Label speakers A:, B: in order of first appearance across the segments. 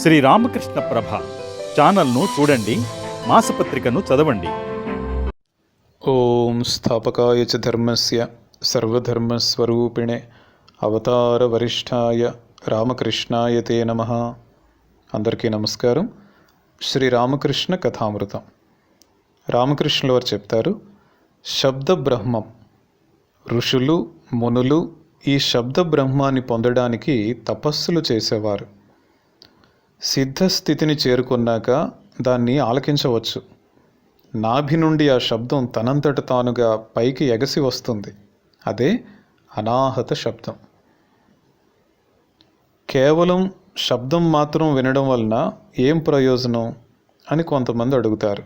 A: శ్రీ రామకృష్ణ ప్రభ ఛానల్ను చూడండి మాసపత్రికను చదవండి.
B: ఓం స్థాపకాయ చ ధర్మస్య సర్వధర్మస్వరూపిణే అవతార వరిష్ఠాయ రామకృష్ణాయ తే నమ. అందరికీ నమస్కారం. శ్రీ రామకృష్ణ కథామృతం. రామకృష్ణుల వారు చెప్తారు శబ్ద బ్రహ్మం ఋషులు మునులు ఈ శబ్ద బ్రహ్మాన్ని పొందడానికి తపస్సులు చేసేవారు. సిద్ధస్థితిని చేరుకున్నాక దాన్ని ఆలకించవచ్చు. నాభి నుండి ఆ శబ్దం తనంతట తానుగా పైకి ఎగసి వస్తుంది. అదే అనాహత శబ్దం. కేవలం శబ్దం మాత్రం వినడం వలన ఏం ప్రయోజనం అని కొంతమంది అడుగుతారు.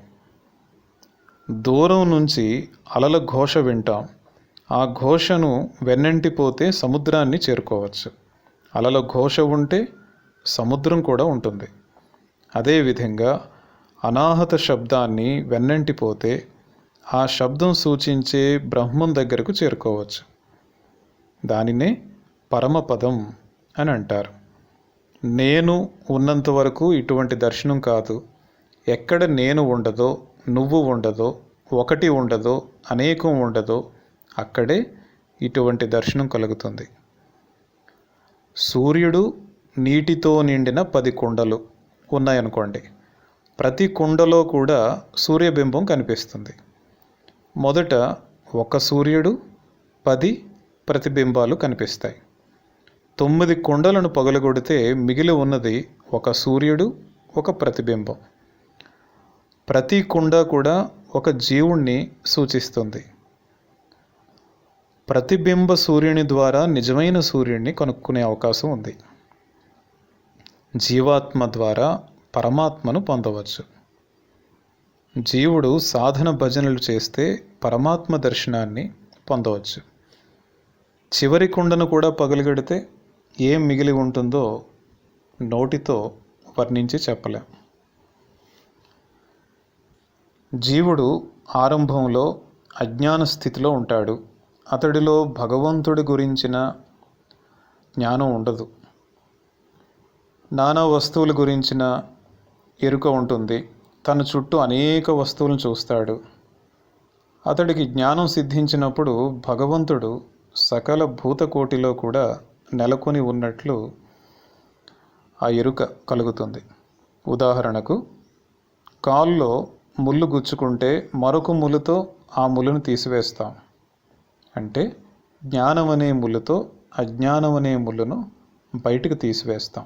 B: దూరం నుంచి అలల ఘోష వింటాం. ఆ ఘోషను వెన్నంటిపోతే సముద్రాన్ని చేరుకోవచ్చు. అలల ఘోష ఉంటే సముద్రం కూడా ఉంటుంది. అదేవిధంగా అనాహత శబ్దాన్ని వెన్నంటిపోతే ఆ శబ్దం సూచించే బ్రహ్మం దగ్గరకు చేరుకోవచ్చు. దానినే పరమపదం అని అంటారు. నేను ఉన్నంత వరకు ఇటువంటి దర్శనం కాదు. ఎక్కడ నేను ఉండదో నువ్వు ఉండదో ఒకటి ఉండదో అనేకం ఉండదో అక్కడే ఇటువంటి దర్శనం కలుగుతుంది. సూర్యుడు నీటితో నిండిన పది కుండలు ఉన్నాయనుకోండి. ప్రతి కుండలో కూడా సూర్యబింబం కనిపిస్తుంది. మొదట ఒక సూర్యుడు పది ప్రతిబింబాలు కనిపిస్తాయి. తొమ్మిది కుండలను పగలగొడితే మిగిలి ఉన్నది ఒక సూర్యుడు ఒక ప్రతిబింబం. ప్రతి కుండ కూడా ఒక జీవుణ్ణి సూచిస్తుంది. ప్రతిబింబ సూర్యుని ద్వారా నిజమైన సూర్యుడిని కనుక్కునే అవకాశం ఉంది. జీవాత్మ ద్వారా పరమాత్మను పొందవచ్చు. జీవుడు సాధన భజనలు చేస్తే పరమాత్మ దర్శనాన్ని పొందవచ్చు. చివరి కుండను కూడా పగలగడితే ఏం మిగిలి ఉంటుందో నోటితో వర్ణించి చెప్పలేం. జీవుడు ఆరంభంలో అజ్ఞాన స్థితిలో ఉంటాడు. అతడిలో భగవంతుడి గురించిన జ్ఞానం ఉండదు. నానా వస్తువుల గురించిన ఎరుక ఉంటుంది. తన చుట్టూ అనేక వస్తువులను చూస్తాడు. అతడికి జ్ఞానం సిద్ధించినప్పుడు భగవంతుడు సకల భూతకోటిలో కూడా నెలకొని ఉన్నట్లు ఆ ఎరుక కలుగుతుంది. ఉదాహరణకు కాల్లో ముళ్ళు గుచ్చుకుంటే మరొక ములుతో ఆ ములును తీసివేస్తాం. అంటే జ్ఞానం అనే ముళ్ళుతో అజ్ఞానం అనే ముళ్ళును బయటకు తీసివేస్తాం.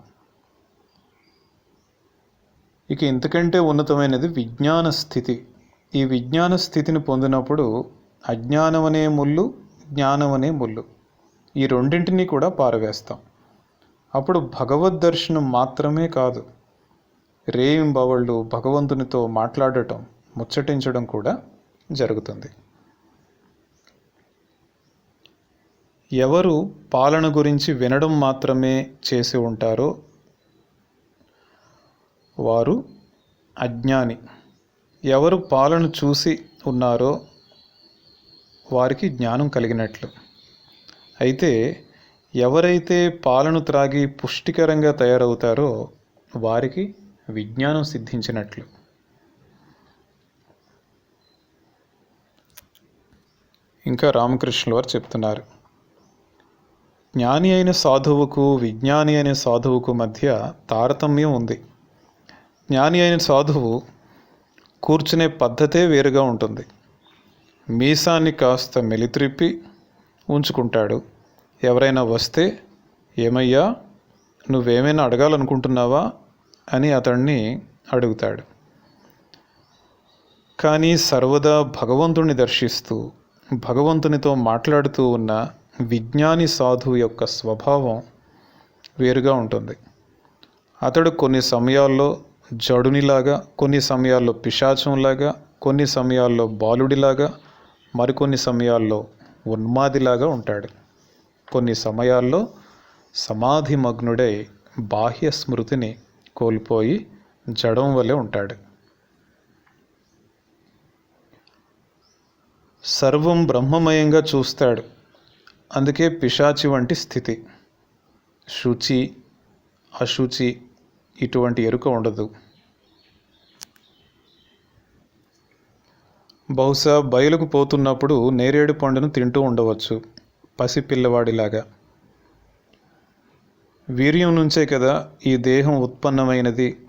B: ఇక ఇంతకంటే ఉన్నతమైనది విజ్ఞాన స్థితి. ఈ విజ్ఞాన స్థితిని పొందినప్పుడు అజ్ఞానం అనే ముళ్ళు జ్ఞానం అనే ముళ్ళు. ఈ రెండింటినీ కూడా పారవేస్తాం. అప్పుడు భగవద్ దర్శనం మాత్రమే కాదు రేయింబవళ్ళు భగవంతునితో మాట్లాడటం ముచ్చటించడం కూడా జరుగుతుంది. ఎవరు పాలన గురించి వినడం మాత్రమే చేసి ఉంటారో వారు అజ్ఞాని. ఎవరు పాలను చూసి ఉన్నారో వారికి జ్ఞానం కలిగినట్లు. అయితే ఎవరైతే పాలను త్రాగి పుష్టికరంగా తయారవుతారో వారికి విజ్ఞానం సిద్ధించినట్లు. ఇంకా రామకృష్ణుల వారు చెప్తున్నారు. జ్ఞాని అయిన సాధువుకు విజ్ఞాని అయిన సాధువుకు మధ్య తారతమ్యం ఉంది. జ్ఞాని అయిన సాధువు కూర్చునే పద్ధతే వేరుగా ఉంటుంది. మీసాన్ని కాస్త మెలిత్రిప్పి ఉంచుకుంటాడు. ఎవరైనా వస్తే ఏమయ్యా నువ్వేమైనా అడగాలనుకుంటున్నావా? అని అతన్ని అడుగుతాడు. కానీ సర్వదా భగవంతుని దర్శిస్తూ భగవంతునితో మాట్లాడుతూ ఉన్న విజ్ఞాని సాధువు యొక్క స్వభావం వేరుగా ఉంటుంది. అతడు కొన్ని సమయాల్లో జడునిలాగా కొన్ని సమయాల్లో పిశాచంలాగా కొన్ని సమయాల్లో బాలుడిలాగా మరికొన్ని సమయాల్లో ఉన్మాదిలాగా ఉంటాడు. కొన్ని సమయాల్లో సమాధి మగ్నుడై బాహ్య స్మృతిని కోల్పోయి జడం వలె ఉంటాడు. సర్వం బ్రహ్మమయంగా చూస్తాడు. అందుకే పిశాచి వంటి స్థితి. శుచి అశుచి ఇటువంటి ఎరుక ఉండదు. బహుశా బయలుకు పోతున్నప్పుడు నేరేడు పండును తింటూ ఉండవచ్చు పసి పిల్లవాడిలాగా. వీర్యం నుంచే కదా ఈ దేహం ఉత్పన్నమైనది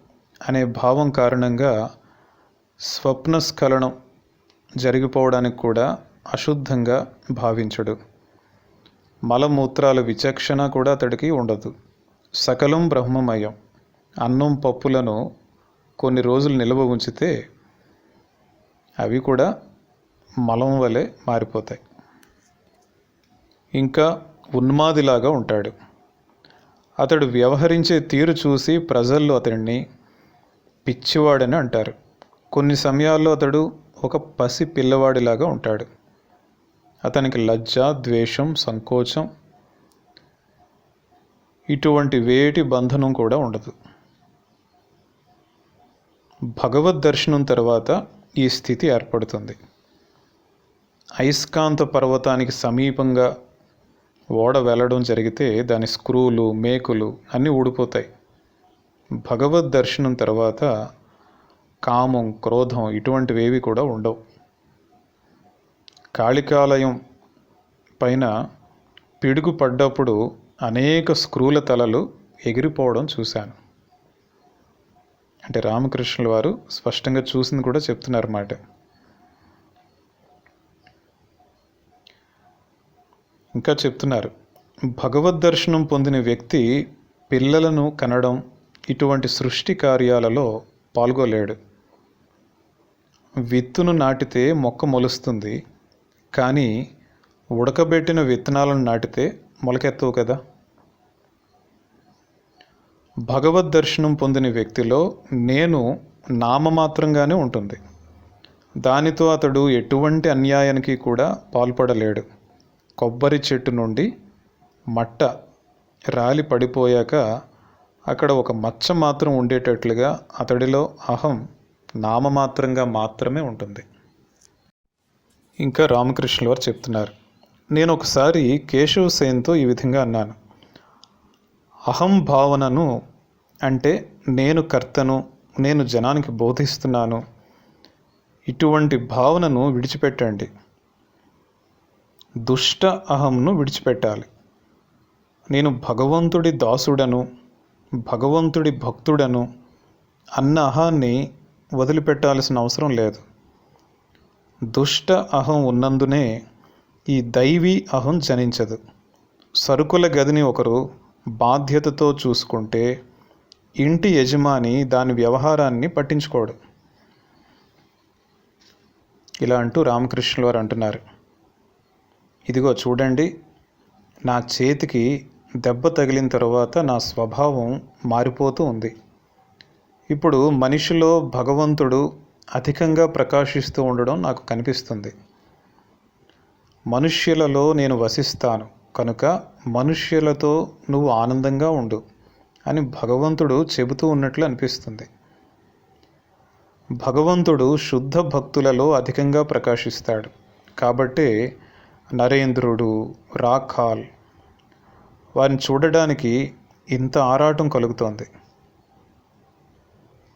B: అనే భావం కారణంగా స్వప్నస్ఖలనం జరిగిపోవడానికి కూడా అశుద్ధంగా భావించడు. మలమూత్రాల విచక్షణ కూడా అతడికి ఉండదు. సకలం బ్రహ్మమయం. అన్నం పప్పులను కొన్ని రోజులు నిల్వ ఉంచితే అవి కూడా మలం వలె మారిపోతాయి. ఇంకా ఉన్మాదిలాగా ఉంటాడు. అతడు వ్యవహరించే తీరు చూసి ప్రజల్లో అతడిని పిచ్చివాడని అంటారు. కొన్ని సమయాల్లో అతడు ఒక పసి పిల్లవాడిలాగా ఉంటాడు. అతనికి లజ్జ ద్వేషం సంకోచం ఇటువంటి వేటి బంధనం కూడా ఉండదు. భగవద్ దర్శనం తర్వాత ఈ స్థితి ఏర్పడుతుంది. అయస్కాంత పర్వతానికి సమీపంగా ఓడ వెళ్ళడం జరిగితే దాని స్క్రూలు మేకులు అన్నీ ఊడిపోతాయి. భగవద్ దర్శనం తర్వాత కామం క్రోధం ఇటువంటివేవి కూడా ఉండవు. కాళికాలయం పైన పిడుగు పడ్డప్పుడు అనేక స్క్రూల తలలు ఎగిరిపోవడం చూశాను. అంటే రామకృష్ణుల వారు స్పష్టంగా చూసింది కూడా చెప్తున్నారు అన్నమాట ఇంకా చెప్తున్నారు భగవద్ దర్శనం పొందిన వ్యక్తి పిల్లలను కనడం ఇటువంటి సృష్టి కార్యాలలో పాల్గొలేడు. విత్తును నాటితే మొక్క మొలుస్తుంది కానీ ఉడకబెట్టిన విత్తనాలను నాటితే మొలకెత్తవు కదా? భగవద్ దర్శనం పొందిన వ్యక్తిలో నేను నామమాత్రంగానే ఉంటుంది. దానితో అతడు ఎటువంటి అన్యాయానికి కూడా పాల్పడలేడు. కొబ్బరి చెట్టు నుండి మట్ట రాలి పడిపోయాక అక్కడ ఒక మచ్చ మాత్రం ఉండేటట్లుగా అతడిలో అహం నామమాత్రంగా మాత్రమే ఉంటుంది. ఇంకా రామకృష్ణుల వారు చెప్తున్నారు. నేను ఒకసారి కేశవ్ సేన్తో ఈ విధంగా అన్నాను. అహం భావనను అంటే నేను కర్తను నేను జనానికి బోధిస్తున్నాను. ఇటువంటి భావనను విడిచిపెట్టండి. దుష్ట అహంను విడిచిపెట్టాలి. నేను భగవంతుడి దాసుడను భగవంతుడి భక్తుడను అన్న అహాన్ని వదిలిపెట్టాల్సిన అవసరం లేదు. దుష్ట అహం ఉన్నందునే ఈ దైవీ అహం జనించదు. సరుకుల గదిని ఒకరు బాధ్యతతో చూసుకుంటే ఇంటి యజమాని దాని వ్యవహారాన్ని పట్టించుకోడు. ఇలా అంటూ రామకృష్ణుల వారు అంటున్నారు. ఇదిగో చూడండి నా చేతికి దెబ్బ తగిలిన తర్వాత నా స్వభావం మారిపోతూ ఉంది. ఇప్పుడు మనిషిలో భగవంతుడు అధికంగా ప్రకాశిస్తూ ఉండడం నాకు కనిపిస్తుంది. మనుష్యులలో నేను వసిస్తాను. కనుక మనుష్యులతో నువ్వు ఆనందంగా ఉండు అని భగవంతుడు చెబుతూ ఉన్నట్లు అనిపిస్తుంది. భగవంతుడు శుద్ధ భక్తులలో అధికంగా ప్రకాశిస్తాడు. కాబట్టే నరేంద్రుడు రాఖాల్ వారిని చూడడానికి ఇంత ఆరాటం కలుగుతోంది.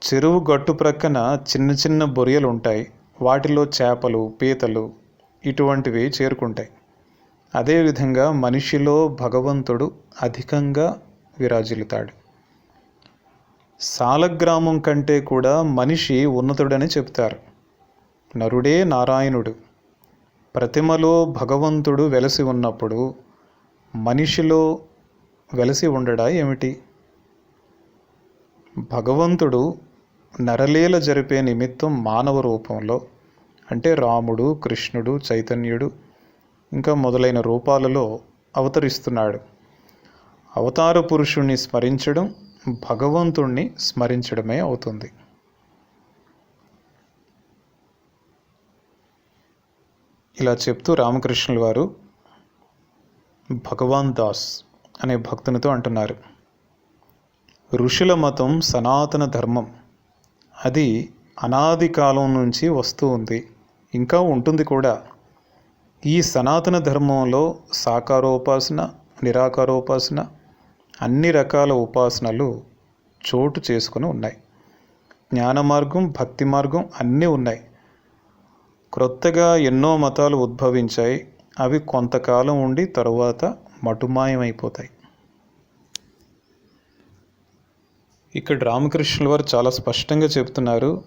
B: చెరువు గట్టు ప్రక్కన చిన్న చిన్న బొరియలు ఉంటాయి. వాటిలో చేపలు పీతలు ఇటువంటివి చేరుకుంటాయి. అదేవిధంగా మనిషిలో భగవంతుడు అధికంగా విరాజిల్లుతాడు. సాలగ్రామం కంటే కూడా మనిషి ఉన్నతుడని చెప్తారు నరుడే నారాయణుడు. ప్రతిమలో భగవంతుడు వెలసి ఉన్నప్పుడు మనిషిలో వెలసి ఉండడా ఏమిటి? భగవంతుడు నరలీల జరిపే నిమిత్తం మానవ రూపంలో అంటే రాముడు కృష్ణుడు చైతన్యుడు ఇంకా మొదలైన రూపాలలో అవతరిస్తున్నాడు. అవతార పురుషుణ్ణి స్మరించడం భగవంతుణ్ణి స్మరించడమే అవుతుంది. ఇలా చెప్తూ రామకృష్ణుల వారు భగవాన్ దాస్ అనే భక్తునితో అంటున్నారు. ఋషుల మతం సనాతన ధర్మం. అది అనాది కాలం నుంచి వస్తూ ఉంది. ఇంకా ఉంటుంది కూడా. ఈ సనాతన ధర్మంలో సాకారోపాసన నిరాకారోపాసన అన్ని రకాల ఉపాసనలు చోటు చేసుకుని ఉన్నాయి. జ్ఞాన మార్గం భక్తి మార్గం అన్నీ ఉన్నాయి. క్రొత్తగా ఎన్నో మతాలు ఉద్భవించాయి. అవి కొంతకాలం ఉండి తరువాత మటుమాయమైపోతాయి. ఇక్కడ రామకృష్ణుల వారు చాలా స్పష్టంగా చెప్తున్నారు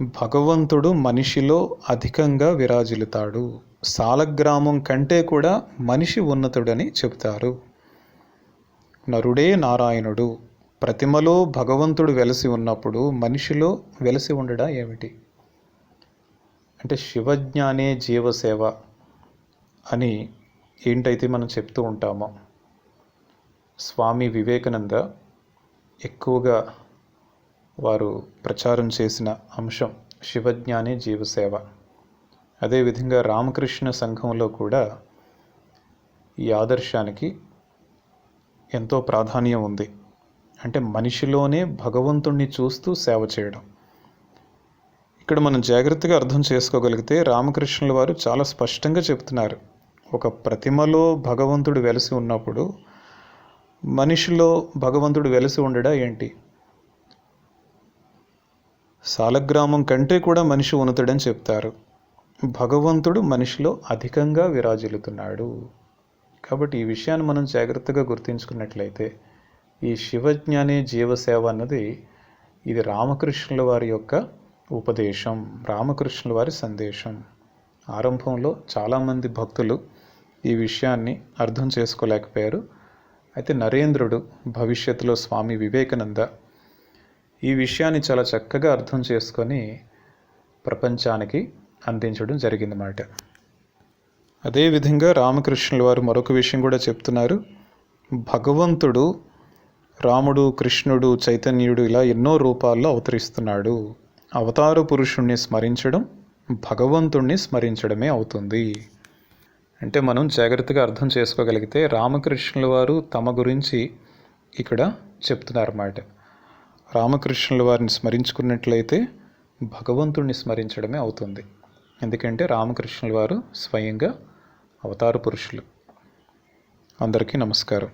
B: భగవంతుడు మనిషిలో అధికంగా విరాజిల్లుతాడు. సాలగ్రామం కంటే కూడా మనిషి ఉన్నతుడని చెప్తారు నరుడే నారాయణుడు. ప్రతిమలో భగవంతుడు వెలసి ఉన్నప్పుడు మనిషిలో వెలసి ఉండడా ఏమిటి? అంటే శివజ్ఞానే జీవసేవ అని ఏంటైతే మనం చెప్తూ ఉంటామో స్వామి వివేకానంద ఎక్కువగా వారు ప్రచారం చేసిన అంశం శివజ్ఞానే జీవసేవ. అదేవిధంగా రామకృష్ణ సంఘంలో కూడా ఈ ఆదర్శానికి ఎంతో ప్రాధాన్యం ఉంది. అంటే మనిషిలోనే భగవంతుణ్ణి చూస్తూ సేవ చేయడం. ఇక్కడ మనం జాగ్రత్తగా అర్థం చేసుకోగలిగితే రామకృష్ణుల వారు చాలా స్పష్టంగా చెప్తున్నారు. ఒక ప్రతిమలో భగవంతుడు వెలసి ఉన్నప్పుడు మనిషిలో భగవంతుడు వెలసి ఉండడా ఏంటి? సాలగ్రామం కంటే కూడా మనిషి ఉన్నతుడని చెప్తారు. భగవంతుడు మనిషిలో అధికంగా విరాజిల్లుతున్నాడు. కాబట్టి ఈ విషయాన్ని మనం జాగ్రత్తగా గుర్తుంచుకున్నట్లయితే ఈ శివజ్ఞానే జీవసేవ అన్నది ఇది రామకృష్ణుల వారి యొక్క ఉపదేశం రామకృష్ణుల వారి సందేశం. ఆరంభంలో చాలామంది భక్తులు ఈ విషయాన్ని అర్థం చేసుకోలేకపోయారు. అయితే నరేంద్రుడు భవిష్యత్తులో స్వామి వివేకానంద ఈ విషయాన్ని చాలా చక్కగా అర్థం చేసుకొని ప్రపంచానికి అందించడం జరిగిందన్నమాట. అదేవిధంగా రామకృష్ణుల వారు మరొక విషయం కూడా చెప్తున్నారు. భగవంతుడు రాముడు కృష్ణుడు చైతన్యుడు ఇలా ఎన్నో రూపాల్లో అవతరిస్తున్నాడు. అవతార పురుషుణ్ణి స్మరించడం భగవంతుణ్ణి స్మరించడమే అవుతుంది. అంటే మనం జాగ్రత్తగా అర్థం చేసుకోగలిగితే రామకృష్ణుల వారు తమ గురించి ఇక్కడ చెప్తున్నారన్నమాట. రామకృష్ణుల వారిని స్మరించుకున్నట్లయితే భగవంతుణ్ణి స్మరించడమే అవుతుంది. ఎందుకంటే రామకృష్ణుల వారు స్వయంగా అవతార పురుషులు. అందరికీ నమస్కారం.